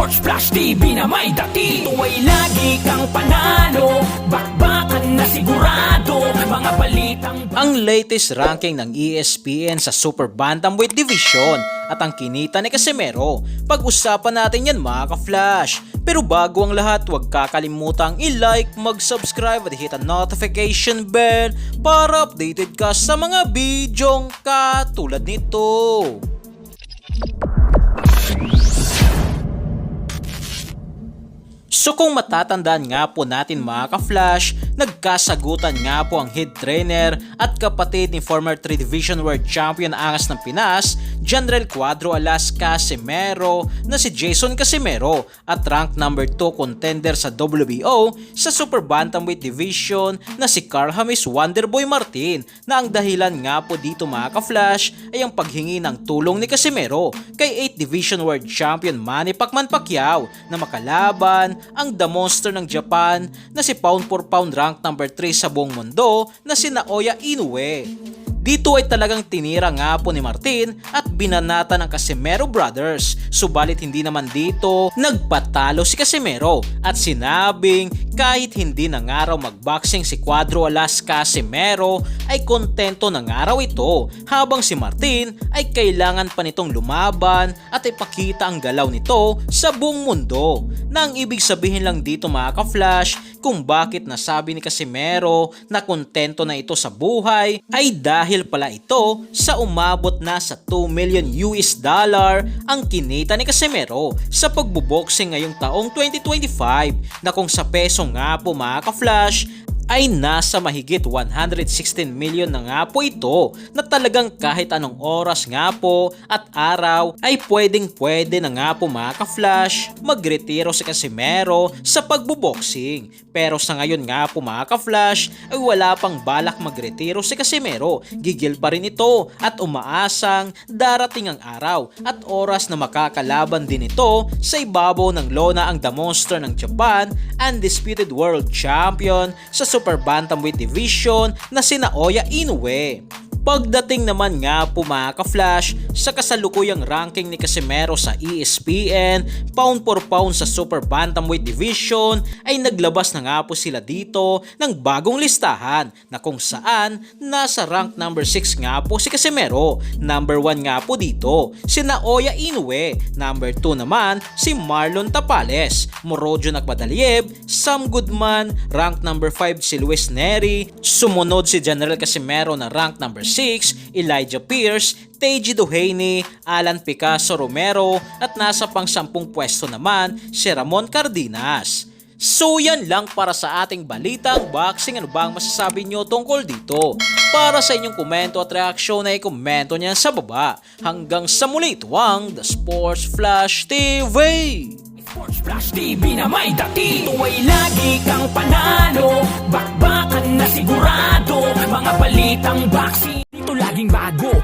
Sports Flash TV na may dati Ito ay lagi kang panalo Bakbakan na sigurado Mga balitang ang latest ranking ng ESPN sa Super Bantamweight Division at ang kinita ni Casimero. Pag-usapan natin yan mga ka-flash. Pero bago ang lahat, huwag kakalimutang i-like, mag-subscribe at hit ang notification bell para updated ka sa mga bidyong katulad nito. So kung matatandaan nga po natin mga ka-flash, nagkasagutan nga po ang head trainer at kapatid ni former 3 Division World Champion Angas ng Pinas, General Cuadro Alas Casimero na si Jason Casimero at rank number 2 contender sa WBO sa Super Bantamweight Division na si Carl James Wonderboy Martin na ang dahilan nga po dito mga ka-flash ay ang paghingi ng tulong ni Casimero kay 8 Division World Champion Manny Pacman Pacquiao na makalaban ang The Monster ng Japan na si pound for pound rank number 3 sa buong mundo na si Naoya Inoue. Dito ay talagang tinira nga po ni Martin at binanata ng Casimero Brothers. Subalit hindi naman dito nagpatalo si Casimero at sinabing kahit hindi na nga raw magboxing si Cuadro Alas Casimero ay kontento na nga raw ito habang si Martin ay kailangan pa nitong lumaban at ipakita ang galaw nito sa buong mundo. Na ang ibig sabihin lang dito mga ka-flash kung bakit nasabi ni Casimero na kontento na ito sa buhay ay dahil pala ito sa umabot na sa 2 million US dollar ang kinita ni Casimero sa pagbuboxing ngayong taong 2025 na kung sa peso nga po mga ka-flash ay nasa mahigit 116 million na nga po ito na talagang kahit anong oras nga po at araw ay pwedeng pwede na nga po mga ka-flash magretiro si Casimero sa pagbuboxing. Pero sa ngayon nga po mga ka-flash ay wala pang balak magretiro si Casimero. Gigil pa rin ito at umaasang darating ang araw at oras na makakalaban din ito sa ibabaw ng lona ang The Monster ng Japan, undisputed world champion sa Super Bantamweight Division na si Naoya Inoue. Pagdating naman nga po mga ka-flash sa kasalukuyang ranking ni Casimero sa ESPN, pound for pound sa Super Bantamweight Division ay naglabas na nga po sila dito ng bagong listahan na kung saan nasa rank number 6 nga po si Casimero, number 1 nga po dito si Naoya Inoue, number 2 naman si Marlon Tapales, Morojo Nakbadaliev, Sam Goodman, rank number 5 si Luis Neri, sumunod si General Casimero na rank number 6, Elijah Pierce, Teji Duhaney, Alan Picasso Romero at nasa pang sampung pwesto naman si Ramon Cardenas. So yan lang para sa ating balitang boxing. Ano ba ang masasabi nyo tungkol dito? Para sa inyong komento at reaksyon ay komento niyan sa baba. Hanggang sa muli ito ang The Sports Flash TV! Sports Flash TV na may dati Ito ay lagi kang panalo Bakbakan na sigurado Mga balitang boxing